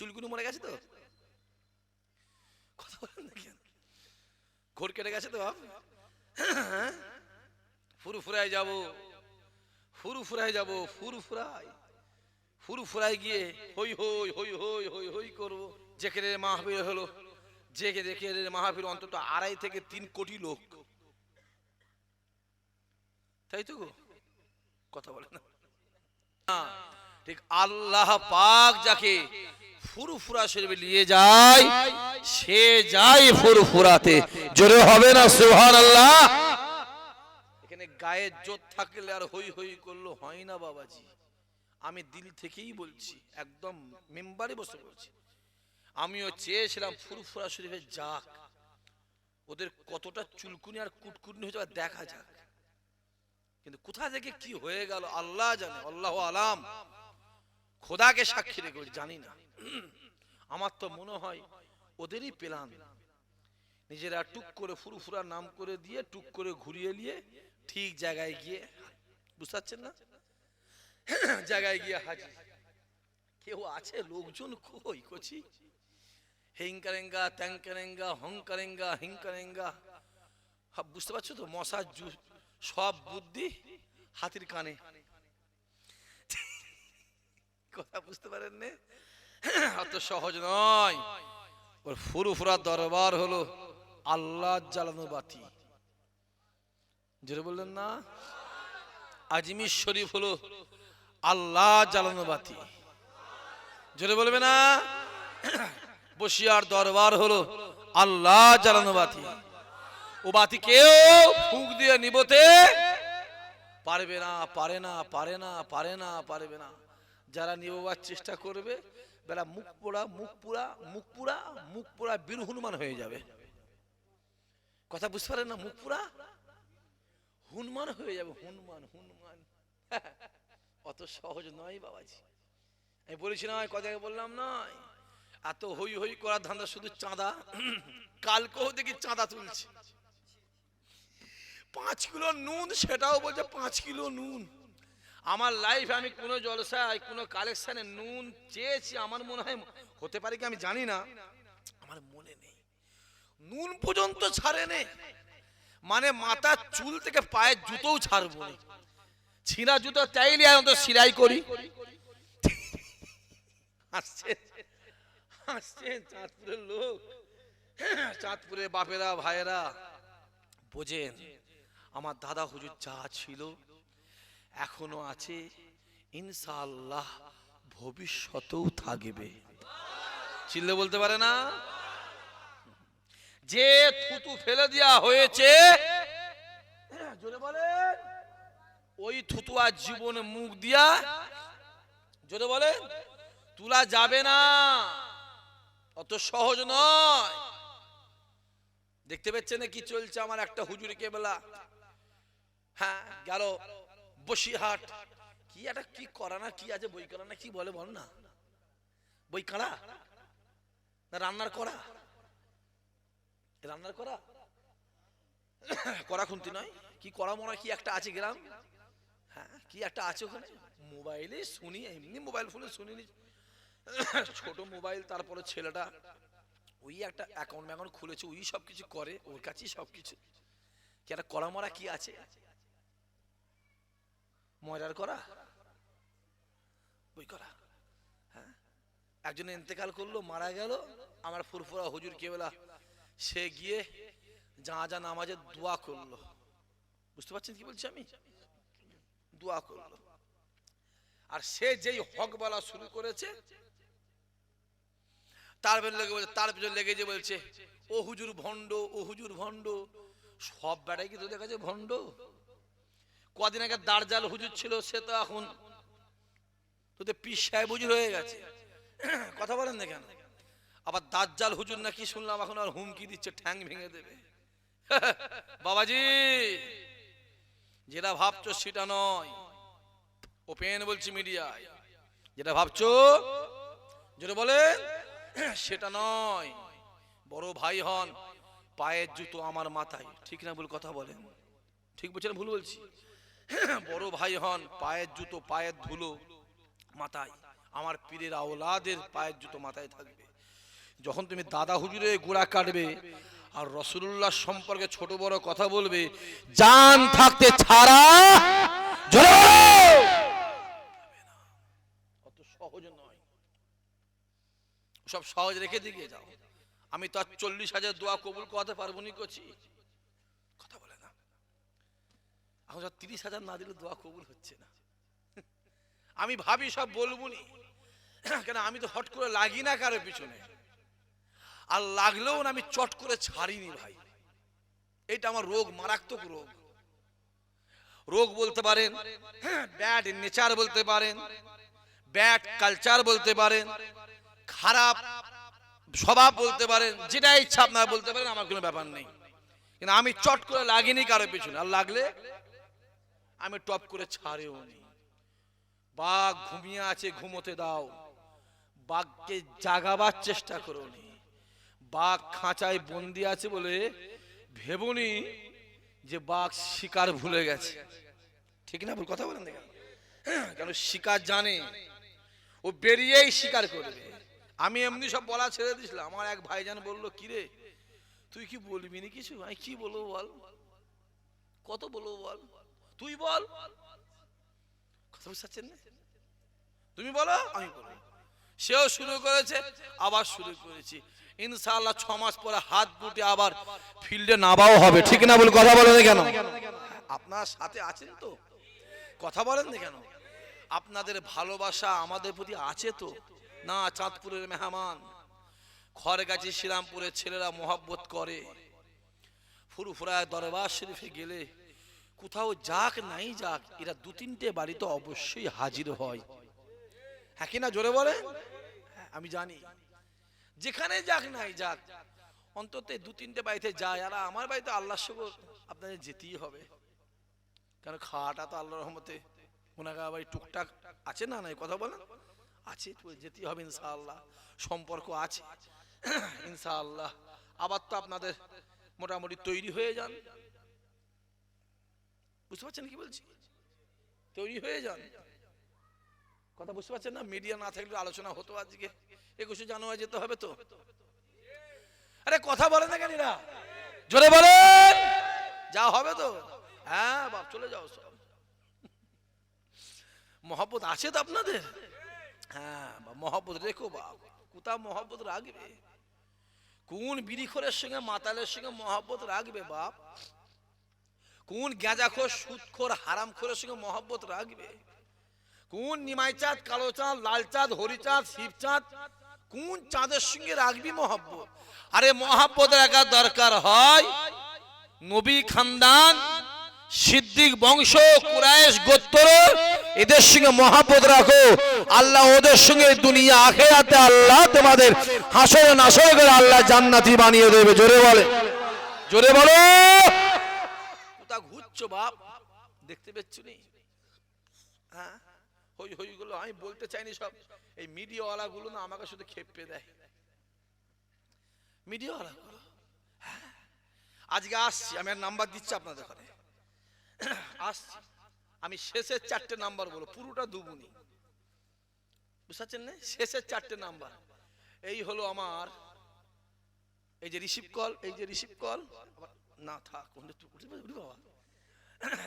চুলকুনি মরে গেছে তো? কথা বলেন না কেন? ঘোর কেটে গেছে তো বাপ? ফুরু ফুরায় যাব ফুরু ফুরায় যাব ফুরু ফুরাই। ফুরু ফুরাই গিয়ে হই হই হই হই হই হই করব। যেখানে মাহফিল হলো যে দেখে মাহফিল অন্তত আড়াই থেকে তিন কোটি লোক। তাই তো কথা বলে না, ঠিক আল্লাহ পাক যাকে ফুরফুরা শরীফে নিয়ে যায়, সে যায় ফুরফুরাতে। জোরে হবে না সুবহান আল্লাহ এখানে গায়ে জোর থাকলে আর হই হই করল হয় না বাবাজি। আমি দিল থেকেই বলছি, একদম মেম্বারে বসে বলছি। আমিও চেয়েছিলাম ফুরফুরা শরীফে যাক। ওদের কতটা চুলকুনি আর কুটকুনি হয়েছে দেখা যাক। কিন্তু কোথা থেকে কি হয়ে গেল, আল্লাহ জানে, আল্লাহ আলাম। খোদাকে সাক্ষী রেখে জানি না। আমার তো মনে হয় ওদেরই পেলাম নিজেরা টুক করে ফুরফুরা নাম করে দিয়ে টুক করে ঘুরিয়ে নিয়ে ঠিক জায়গায় গিয়ে বুঝতে পারছেন না? জায়গায় গিয়ে হাজির। কেউ আছে? লোকজন কই কচি? হিংকারেঙ্গা ত্যাংকারেঙ্গা হংকারেঙ্গা হিংকারেঙ্গা হা, বুঝতে পারছ তো? মশার সব বুদ্ধি হাতির কানে। কথা বুঝতে পারেন নে অত সহজ নয়। ওর ফুরুফুরা দরবার হলো আল্লাহ জ্বালানো বাতি। যেটা বললেন না? আজমির শরীফ হলো আল্লাহ জ্বালানো বাতি। জোরে বলবে না? বসিয়ার দরবার হলো আল্লাহ জ্বালানো বাতি। ও বাতি কেউ ফুঁক দিয়ে নিবতে পারবে না, পারে না পারে না পারে না, পারবে না। যারা নিববার চেষ্টা করবে বেলা মুখ পোড়া, মুখ পুরা মুখ পুরা মুখ পুরা বীর হনুমান হয়ে যাবে। কথা বুঝতে পারেন না? মুখ পুরা হনুমান হয়ে যাবে, হনুমান হনুমান। অত সহজ নয় বাবাজি। আমি বলেছি না কথা বললাম নয় এত হই হই করার ধান্দা শুধু চাঁদা। কালকেও দেখি চাঁদা তুলছে। পাঁচ কিলো নুন, সেটাও বলছে পাঁচ কিলো নুন। আমার লাইফ আমি কোনো জলসায়, কোনো কালেকশনে নুন চেয়েছি, আমার মনে হয় হতে পারে কি আমি জানি না। আমার মনে নেই। নুন পর্যন্ত ছাড়ে নে মানে মাথার চুল থেকে পায়ের জুতোও ছাড়বো ছিঁড়া জুতো চাইলে আমি তো সিলাই করি। হাসছে হাসছে চাঁদপুরের লোক। চাঁদপুরের বাপেরা, ভাইয়েরা, বোঝেন, আমার দাদা হুজুর যা ছিল এখনও আছে? ইনশাআল্লাহ ভবিষ্যতেও থাকবে। চিল্লে বলতে পারে না? যে থুতু ফেলে দেওয়া হয়েছে ওই থুতু আর জীবনে মুখ দিয়া, জোরে বলেন, তুলা যাবে না। অত সহজ নয়। দেখতে পাচ্ছেন কি চলছে আমার একটা হুজুরকে বেলা হ্যাঁ গেল। বসিরহাট। কি একটা কি করা না, কি আছে বই করা না, কি বলে বল না? বই কাড়া? না রান্নার করা রান্নার করা করা খুন্তি নয়, কি করা হয় কি একটা আছে গ্রাম? হ্যাঁ কি একটা আছে ওখানে? মোবাইলে শুনি, এমনি মোবাইল ফোনে শুনিনি ছোট মোবাইল, তারপরে ছেলেটা, ওই একটা অ্যাকাউন্ট ম্যাকাউন্ট খুলেছে, ওই সব কিছু করে, ওর কাছেই সব কিছু কি একটা করা মরা কি আছে? ময়রার করা? বই করা। হ্যাঁ? একজন ইন্তেকাল করল, মারা গেল, আমার ফুরফুরা হুজুর কেবলা সে গিয়ে যা যা নামাজের দোয়া করল। বুঝতে পারছেন কি বলছি আমি? দোয়া করল। আর সে যেই হক বলা শুরু করেছে, তার লেগে বলছে, তার পেছনে লেগে যে বলছে, ও হুজুর ভণ্ড, ও হুজুর ভণ্ড, সব বেড়াই কি তোদের কাছে ভণ্ড? কদিন আগে দার্জাল হুজুর ছিল, সে তো এখন তোদের পিস সাহেব হুজুর হয়ে গেছে। কথা বলেন না কেন? আবার দাজ্জাল হুজুর নাকি শুনলাম, এখন আর হুমকি দিচ্ছে, ঠ্যাং ভেঙে দেবে। বাবাজি, যেটা ভাবছ সেটা নয়। ওপেন বলছি মিডিয়ায় যেটা ভাবছ, যেটা বলেন, সেটা নয়। বড় ভাই হন, পায়ের জুতো আমার মাথায়। ঠিক না ভুল কথা বলেন? ঠিক বলছেন ভুল বলছি? বড় ভাই হন, পায়ের জুতো, পায়ের ধুলো মাথায়। আমার পীরের আওলাদের পায়ের জুতো মাথায় থাকবে। যখন তুমি দাদা হুজুরে গোড়া কাটবে আর রসুল্লাহ সম্পর্কে ছোট বড় কথা বলবে, জান থাকতে ছাড়া অত সহজ নয়। সব সহজ রেখে দিকে যাও। আমি তো আর চল্লিশ হাজার দোয়া কবুল করতে পারব নি করছি এখন সব তিরিশ হাজার না দিলে দোয়া কবুল হচ্ছে না। আমি ভাবি সব বলব নি কেন আমি তো হট করে লাগি না কারোর পিছনে। আর লাগলেও না আমি চট করে ছাড়িনি ভাই। এটা আমার রোগ, মারাত্মক রোগ। রোগ বলতে পারেন ব্যাড নেচার বলতে পারেন ব্যাড কালচার বলতে পারেন, খারাপ স্বভাব বলতে পারেন যেটা ইচ্ছা আপনারা বলতে পারেন, আমার কোনো ব্যাপার নেই। কিন্তু আমি চট করে লাগিনি কারও পিছনে। আর লাগলে আমি টপ করে ছাড়েও নি। বাঘ ঘুমিয়ে আছে, ঘুমোতে দাও। বাঘকে জাগাবার চেষ্টা করো নি। বাঘ খাঁচায় বন্দি আছে বলে ভেবনি যে বাঘ শিকার ভুলে গেছে। ঠিক না কথা বলেন দেখেন। কেন শিকার জানে। ও বেরিয়েই শিকার করবে। আমি এমনি সব বলা ছেড়ে দিছিলাম আমার এক ভাইজান বলল কিরে তুই কি বলবি না কিছু? আমি কি বলব বল? কত বলব বল? তুই বল। কথা বুঝতে না? তুমি বলো? আমি বলব। সেও শুরু করেছে, আবার শুরু করেছি। ইনশাআল্লাহ ছ মাস পরে হাত গুটে আবার ফিল্ডে নামাও হবে। ঠিক না বলে কথা বলেন কেন? আপনার সাথে আছেন তো? কথা বলেন না কেন? আপনাদের ভালোবাসা আমাদের প্রতি আছে তো? না, চাঁদপুরের মেহমান। খড়গাছি, শ্রীরামপুরের ছেলেরা মহাব্বত করে। ফুরফুরায় দরবার শরীফে গেলে কোথাও যাক নাই যাক এরা দু তিনটে বাড়িতে অবশ্যই হাজির হয়। হ্যাঁ কি না জোরে বলে? হ্যাঁ, আমি জানি। যেখানে যাক নাই যাক অন্তত দু তিনটে বাড়িতে যায়। আর আমার বাড়িতে আল্লাহর সঙ্গে আপনাদের যেতেই হবে। কারণ খাওয়াটা তো আল্লাহর রহমতে। ওনাকে আবার টুকটাক আছে না নাই কথা বলেন? আছে যেতেই হবে ইনশাআল্লাহ। সম্পর্ক আছে। ইনশাআল্লাহ। আবার তো আপনাদের মোটামুটি তৈরি হয়ে যান। বুঝতে পারছেন কি বলছি? তৈরি হয়ে যান। কথা বুঝতে পারছেন না? মিডিয়া না থাকলে আলোচনা হতো আজকে। একুশে জানুয়ারি যেতে হবে তো। আরে কথা বলে না কেন? জোরে বলেন! যা হবে তো। হ্যাঁ বাপ, চলে যাও সব। মহব্বত আছে তো আপনাদের? হ্যাঁ মহব্বত রেখো বাপ। কোথা মহব্বত রাখবে? কোন বিড়িখোরের সঙ্গে মাতালের সঙ্গে মহব্বত রাখবে বাপ? কোন গেঁজাখোর সুদখোর হারামখোরের সঙ্গে মহব্বত রাখবে? কোন নিমাই চাঁদ, কালো চাঁদ, লাল চাঁদ, হরি চাঁদ, শিব চাঁদ, কোন চাঁদের সঙ্গে রাখবি মহব্বত? আরে মহাব্বত রাখার দরকার হয়, নবী খানদান, সিদ্দিক বংশ, কুরাইশ গোত্র, এদের সঙ্গে মহাব্বত রাখো। আল্লাহ ওদের সঙ্গে দুনিয়া, আখেরাতে আল্লাহ তোমাদের হাসরে নাসরে করে আল্লাহ জান্নাতি বানিয়ে দেবে। জোরে বলে। জোরে বলো। বাপ দেখতে পেচ্ছ নি হ্যাঁ হই হই গুলো আমি বলতে চাইনি সব এই মিডিয়াওয়ালা গুলো না আমাকে শুধু খেপে দেয় মিডিয়াওয়ালা গুলো হ্যাঁ। আজকে আসছি আমি আর নাম্বার দিচ্ছি আপনাদের ঘরে আসছি আমি শেষের চারটে নাম্বার বলো পুরোটা দুবুনি বুঝতে পারছেন না শেষের চারটে নাম্বার এই হলো আমার এই যে রিসিভ কল এই যে রিসিভ কল না থাক বাবা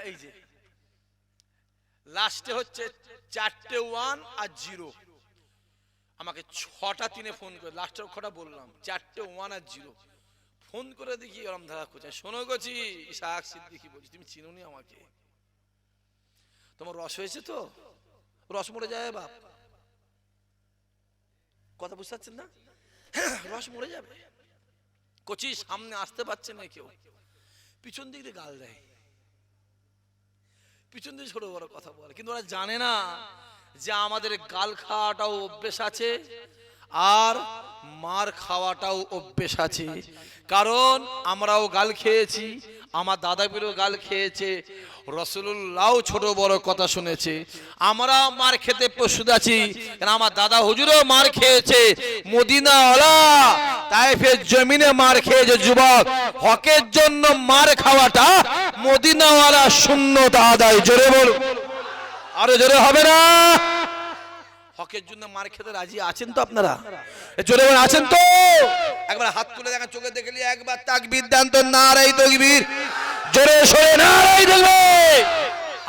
এই যে লাস্টে হচ্ছে চারটে ওয়ান আর জিরো আমাকে ছটা তিনে ফোন করে কটা বললাম? চারটে ওয়ান আর জিরো ফোন করে দেখি ওরম ধারা করছে। শোনো গছি সিদ্দিকি বলছি, তুমি আমাকে? তোমার রস হয়েছে তো? রস মরে যায় বাপ। কথা বুঝতে পারছেন না? রস মরে যাবে। কচি সামনে আসতে পারছে না কেউ। পিছন দিক দিয়ে গাল দেয়। পিছন দিয়ে ছোট বড় কথা বলে। কিন্তু ওরা জানে না যে আমাদের গাল খাওয়াটাও অভ্যেস আছে আর মার খাওয়াটাও অভ্যেস আছে। কারণ আমরাও গাল খেয়েছি, আমার দাদা পীরও গাল খেয়েছে রসুল্লাহ ছোট বড় কথা শুনেছে। আমরা মার খেতে প্রস্তুত আছি আমার দাদা হুজুরও মার খেয়েছে মদিনা জমিনে মার খেয়েছে, যুবক। হকের জন্য মার খাওয়াটা মদিনাওয়ালা শূন্যতা আদায়, জোরে বল। আরও জোরে হবে না? হকের জন্য মার খেতে রাজি আছেন তো আপনারা? জোরে বলে, আছেন তো? একবার হাত তুলে দেখেন, চোখে দেখলি একবার তাকবীর দেন তো, নারাই তকবীর। জোরে সরে, নারাই দেখবে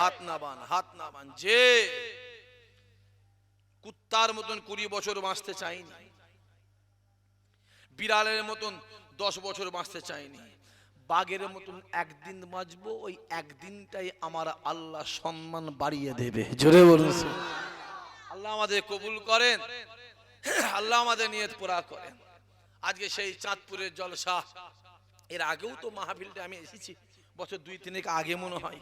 হাত না বান, হাত না বান, যে কুত্তার মতন কুড়ি বছর বাঁচতে চাইনি বিড়ালের মতন দশ বছর বাঁচতে চাইনি বাঘের মতন একদিন বাঁচবো, ওই একদিনটাই আমার আল্লাহ সম্মান বাড়িয়ে দেবে। জোরে বলুন আল্লাহ আমাদের কবুল করেন, আল্লাহ আমাদের নিয়ত পুরা করেন। আজকে সেই চাঁদপুরের জলসা, এর আগেও তো মাহফিলটা আমি এসেছি, বছর দুই তিনেক আগে মনে হয়।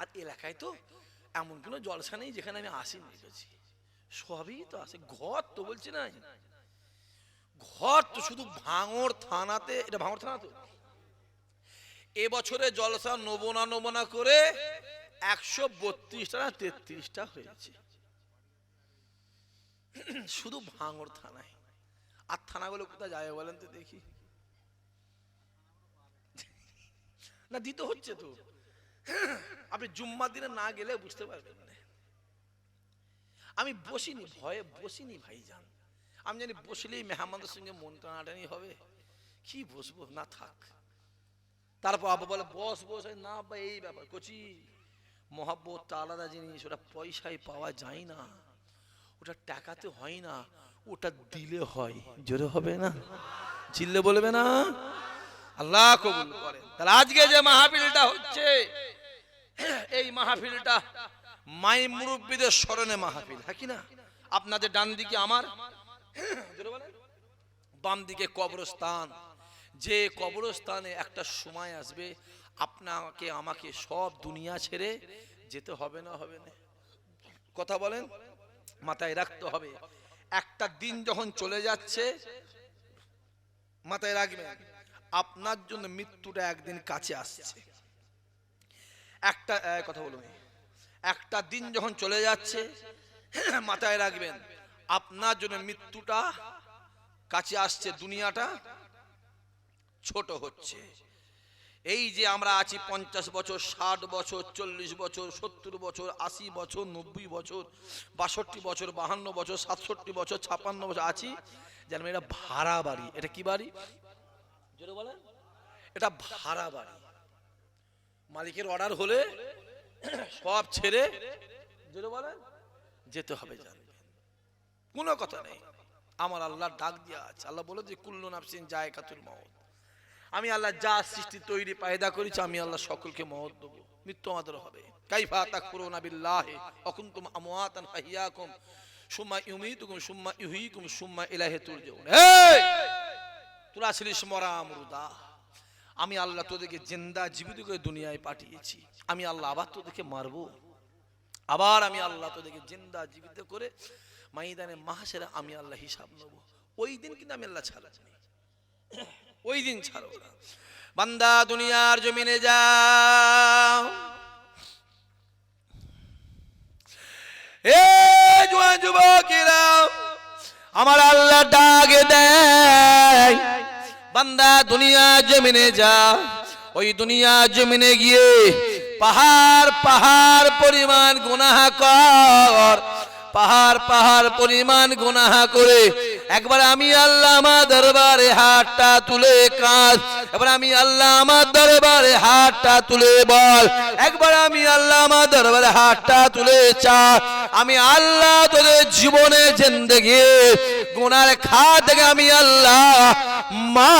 আর এলাকায় তো এমন কোনো জলসা নেই যেখানে আমি আসিনি দেখেছি সবই তো আছে, ঘর তো বলছি না ঘর তো শুধু ভাঙর থানাতে, এটা ভাঙর থানা তো? এবছরে জলসা নবনা নবনা করে একশো বত্রিশটা না তেত্রিশটা হয়েছে। শুধু ভাঙর থানায়। আর থানাগুলো কোথায় যাবে বলেন তো দেখি। না, দিতে হচ্ছে তো। আপনি জুম্মার দিনে না গেলে বুঝতে পারবেন না। আমি বসিনি, ভয়ে বসিনি ভাইজান। আমি জানি বসলেই মেহমানদের সঙ্গে মন টানাটানি হবে। কি বসবো? না থাক। তারপর আবার বলে, বস বস না বা এই ব্যাপার। কচি, মহাব্বত আলাদা জিনিস, ওটা পয়সায় পাওয়া যায় না। ওটা টাকাতে হয় না, ওটা দিলে হয়। জোরে হবে না? চিল্লে বলবে না? আল্লাহ কবুল করেন। তাহলে আজকে যে মাহফিলটা হচ্ছে, এই মাহফিলটা মাই মুরব্বীদের স্মরণে মাহফিল হ্যাঁ কি না? আপনাদের ডান দিকে আমার বাম দিকে কবরস্থান। যে কবরস্থানে একটা সময় আসবে, আপনাকে, আমাকে সব দুনিয়া ছেড়ে যেতে হবে না হবে না? কথা বলেন? মাথায় রাখতে হবে। একটা দিন যখন চলে যাচ্ছে, মাথায় রাখবেন, আপনার জন্য মৃত্যুটা একদিন কাছে আসছে। একটা কথা বলুন। একটা দিন যখন চলে যাচ্ছে, মাথায় রাখবেন, আপনার জন্য মৃত্যুটা কাছে আসছে, দুনিয়াটা ছোট হচ্ছে। এই যে আমরা আছি পঞ্চাশ বছর, ষাট বছর, চল্লিশ বছর, সত্তর বছর, আশি বছর, নব্বই বছর, বাষট্টি বছর, বাহান্ন বছর, সাতষট্টি বছর, ছাপান্ন বছর আছি, যেন এটা ভাড়া বাড়ি। এটা কি বাড়ি? এটা ভাড়া বাড়ি। মালিকের অর্ডার হলে সব ছেড়ে বলেন, যেতে হবে জানবেন কোনো কথা নেই। আমার আল্লাহ ডাক দিয়া আছে। আল্লাহ বলে যে, কুল্লু নাফসিন যায় কাতুল মহৎ আমি আল্লাহ যা সৃষ্টি তৈরি পায়দা করেছি, আমি আল্লাহ সকলকে মহৎ দেবো। মৃত্যু আমাদের হবে। কাইফা তাকফুরুনা বিল্লাহি, অকুনতুম আমওয়াতান ফাহিয়াকুম, সুম্মা ইউমীতুকুম, সুম্মা ইউহয়িকুম সুম্মা ইলাইহি তুরজাউন। এই তোরা ছিলিস মরা মুরদা। আমি আল্লাহ তোদেরকে জিন্দা জীবিত করে দুনিয়ায় পাঠিয়েছি। আমি আল্লাহ আবার তোদেরকে মারবো। আবার আমি আল্লাহ তোদেরকে জিন্দা জীবিত করে মাইদানে মাহাসেরা আমি আল্লাহ হিসাব নেব। ওই দিন কিন্তু আমি আল্লাহ ছাড়া ওই দিন ছাড়ো। না বান্দা দুনিয়ার জমিনে যাও। এ জোয়ান যুবকেরা আমার আল্লাহ ডাক দেয়, বান্দা দুনিয়া জমিনে যা ওই দুনিয়া জমিনে গিয়ে পাহাড় পাহাড় পরিমাণ গুনাহ কর। পাহাড় পাহাড় পরিমাণ গুনাহ করে। একবার আমি আল্লাহ আমার দরবারে হাতটা তুলে কাঁদ। এবার আমি আল্লাহ আমার দরবারে হাতটা তুলে বল। একবার আমি আল্লাহ আমার দরবারে হাতটা তুলে চা আমি আল্লাহ তোদের জীবনে জিন্দগি। গুনার খা থেকে আমি আল্লাহ মা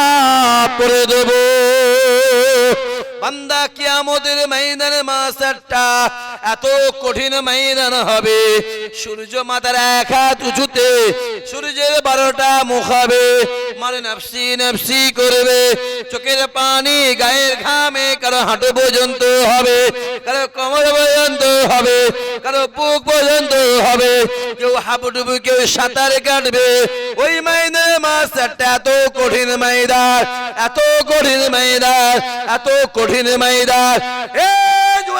করে দেব। বান্দা কিয়ামতের ময়দানে মাসারটা এত কঠিন ময়দান হবে। সূর্য মাথার এক হাত উঁচুতে, সূর্যের বারোটা মুখ হবে। মানে নাফসি নাফসি করবে। চোখের পানি গায়ের ঘামে কারও হাঁটু পর্যন্ত হবে, কারও কোমর পর্যন্ত হবে, কারও বুক পর্যন্ত হবে। কেউ হাবুডুবু, কেউ সাঁতার কাটবে। ওই ময়দানে মাসারটা এত কঠিন ময়দান, এত কঠিন ময়দান, এত কঠিন ময়দান। এ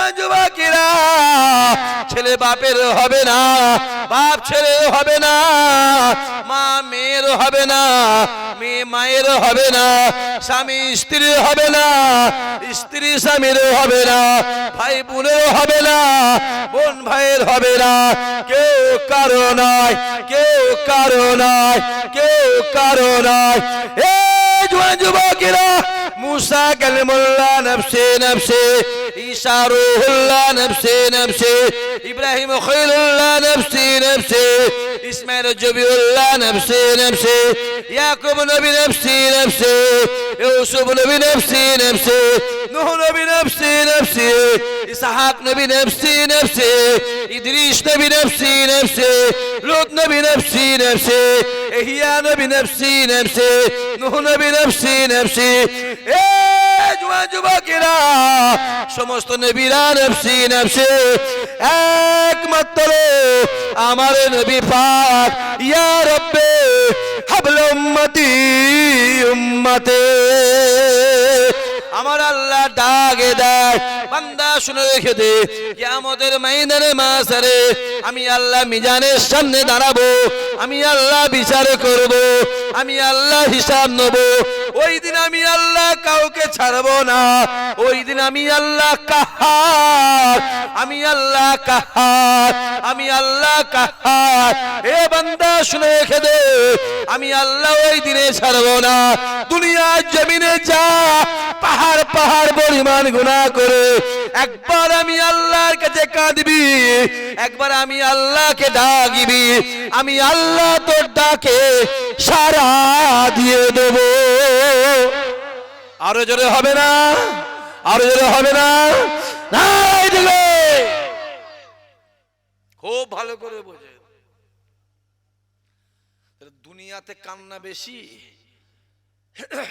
জুয়ান যুবকেরা ছেলে বাপের হবে না, বাপ ছেলে হবে না, মা মেয়ের হবে না, মেয়ে মায়ের হবে না, স্বামী স্ত্রীর হবে না, স্ত্রী স্বামীর হবে না, ভাই বোনের হবে না, বোন ভাইয়ের হবে না, কেউ কারও নয়, কেউ কারও নয়, কেউ কারও নয়। এ যুবকেরা মুসা কালিমুল্লাহ নফসে নফসে ঈসা রুহুল্লাহ নফসে নফসে ইব্রাহিম খলিলুল্লাহ নফসে নফসে ইসমাইল জবিউল্লাহ নফসে নফসে ইয়াকুব নবী নফসে নফসে ইউসুফ নবী নফসে নফসে নূহ নবী নফসে নফসে ইসহাক নবী নফসে নফসে ইদ্রিস নবী নফসে নফসে লুত নবী নফসে নফসে ইহইয়া নবী নফসে নফসে নূহ নবী নফসে নফসে এ জুয়া যুবকেরা, সমস্ত নবীরা নফসি নফসে একমাত্র আমার নবী পাক, ইয়া রব্বে, হাবল উম্মতি আমার আল্লাহ ডাকে দেয়, বান্দা শুনে রেখে দে, কিয়ামতের মাইদানে মাসারে আমি আল্লাহ মিজানের সামনে দাঁড়াবো। আমি আল্লাহ বিচার করব, আমি আল্লাহ হিসাব নেব। ওই দিন আমি আল্লাহ কাউকে ছাড়বো না। ওই দিন আমি আল্লাহ কাহার, আমি আল্লাহ কাহার, আমি আল্লাহ কাহার। এ বান্দা, শুনে রেখে দে, আমি আল্লাহ ওই দিনে ছাড়বো না। দুনিয়ার জমিনে যা, পাহাড় পাহাড় পরিমাণ গুণা করে, একবার আমি আল্লাহর কাছে কাঁদবি, একবার আমি আল্লাহকে ডাকিবি, আমি আল্লাহ তোর ডাকে সারা দিয়ে দেব। আরও জোরে হবে না? আরও জোরে হবে না। খুব ভালো করে বোঝে দুনিয়াতে কান্না বেশি,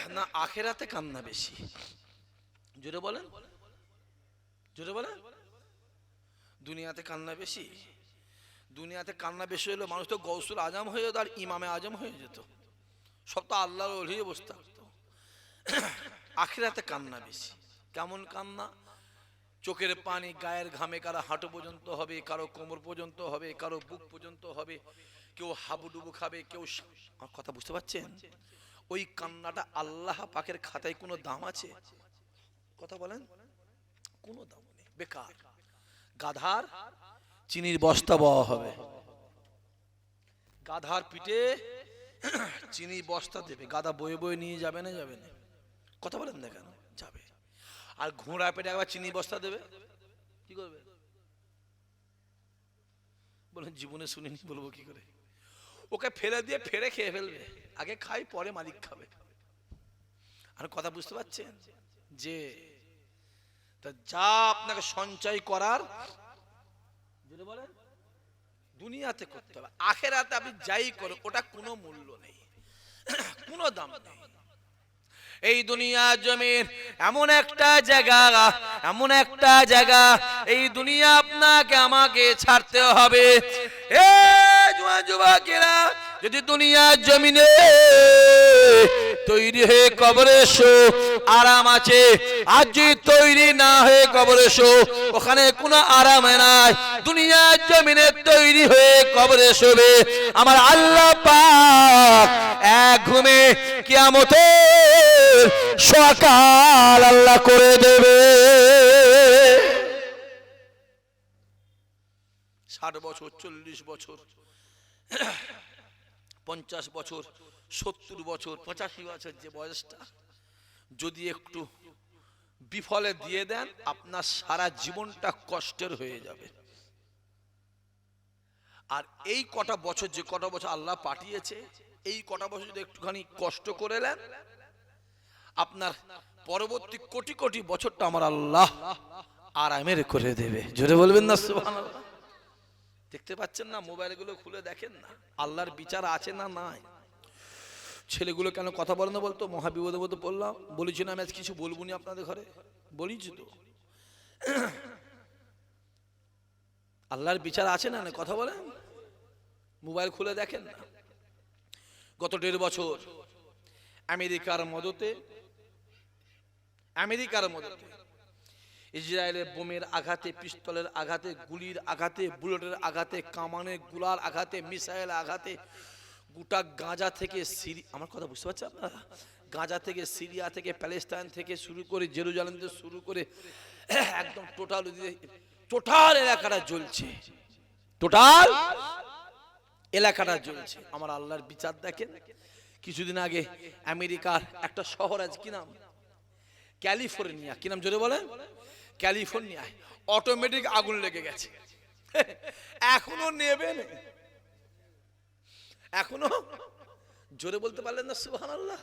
না আখেরাতে কান্না বেশি? জোরে বলেন। জোরে বলেন। দুনিয়াতে কান্না বেশি? দুনিয়াতে কান্না বেশি হলে মানুষ তো গৌসুল আজম হয়ে যেত আর ইমামে আজম হয়ে যেত। সব তো আল্লাহর ওলিয়ে বসে থাকতো আখিরাতে কান্না বেশি। কেমন কান্না? চোখের পানি, গায়ের ঘামে কারও হাঁটু পর্যন্ত হবে, কারও কোমর পর্যন্ত হবে, কারও বুক পর্যন্ত হবে, কেউ হাবুডুবু খাবে, কেউ আমার কথা বুঝতে পারছেন? ওই কান্নাটা আল্লাহ পাকের খাতায় কোনো দাম আছে? কথা বলেন। কোনো দাম নেই। বেকার। গাধার চিনির বস্তা বওয়া হবে। গাধার পিঠে চিনি বস্তা দেবে। গাধা বয়ে বয়ে নিয়ে যাবে না যাবে না। কথা বলেন না কেন? যাবে। আর ঘোড়া পেটে একবার চিনি বস্তা দেবে। কি করবে? বলেন, জীবনে শুনিনি, বলব কি করে? ওকে ফেলে দিয়ে ফেরে খেয়ে ফেলবে। আগে খাই পরে মালিক খাবে। আর কথা বুঝতে পারছেন? যে তা যা আপনাকে সঞ্চয় করার দুনিয়াতে করতে হবে, আখেরাতে আপনি যাই করো ওটা কোনো মূল্য নেই, কোনো দাম নেই। এই দুনিয়া জমির এমন একটা জায়গা, এমন একটা জায়গা, এই দুনিয়া আপনাকে, আমাকে ছাড়তে হবে। এ যুবকেরা যদি দুনিয়ার জমিনে তৈরি হয়ে কবরে এসো। আরাম আছে। আজ যদি তৈরি না হয়ে কবরে এসো, ওখানে কোনো আরাম নাই। দুনিয়ার জমিনে তৈরি হয়ে কবরে শোবে আমার আল্লাহ পাক এক ঘুমে কিয়ামতের সকাল আল্লাহ করে দেবে। ষাট বছর, চল্লিশ বছর, পঞ্চাশ বছর সত্তর বছর, পঁচাশি বছর যে বয়সটা, যদি একটু বিফলে দিয়ে দেন, আপনার সারা জীবনটা কষ্টের হয়ে যাবে। আর এই কটা বছর, যে কটা বছর আল্লাহ পাঠিয়েছে, এই কটা বছর যদি একটুখানি কষ্ট করে নেন, আপনার পরবর্তী কোটি কোটি বছরটা আমার আল্লাহ আরামের করে দেবে। জোরে বলবেন না দেখতে পাচ্ছেন না, মোবাইলগুলো খুলে দেখেন না, আল্লাহর বিচার আছে না নাই? ছেলেগুলো কেন কথা বলে না বলতো? মহাবিপদে বলতে বললাম বলেছি, না, আমি আজ কিছু বলব নি আপনাদের ঘরে। বলিছি তো। আল্লাহর বিচার আছে না না কথা বলেন। মোবাইল খুলে দেখেন না। গত দেড় বছর আমেরিকার মদতে আমেরিকার মদতে ইসরায়েলের বোমের আঘাতে, পিস্তলের আঘাতে, গুলির আঘাতে, বুলেটের আঘাতে, কামানের, গুলার আঘাতে মিসাইল আঘাতে গোটা গাঁজা থেকে সিরি আমার কথা বুঝতে পারছেন আপনারা? গাঁজা থেকে সিরিয়া থেকে প্যালেস্তাইন থেকে শুরু করে জেরুজালেম থেকে শুরু করে একদম টোটাল টোটাল এলাকাটা জ্বলছে। টোটাল এলাকাটা জ্বলছে। আমার আল্লাহর বিচার দেখেন। কিছুদিন আগে আমেরিকার একটা শহর আছে, কি নাম? ক্যালিফোর্নিয়া। কি নাম জোরে বলেন? ক্যালিফোর্নিয়ায়। অটোমেটিক আগুন লেগে গেছে। এখনও নেবেন এখনও? জোরে বলতে পারলেন না সুহান আল্লাহ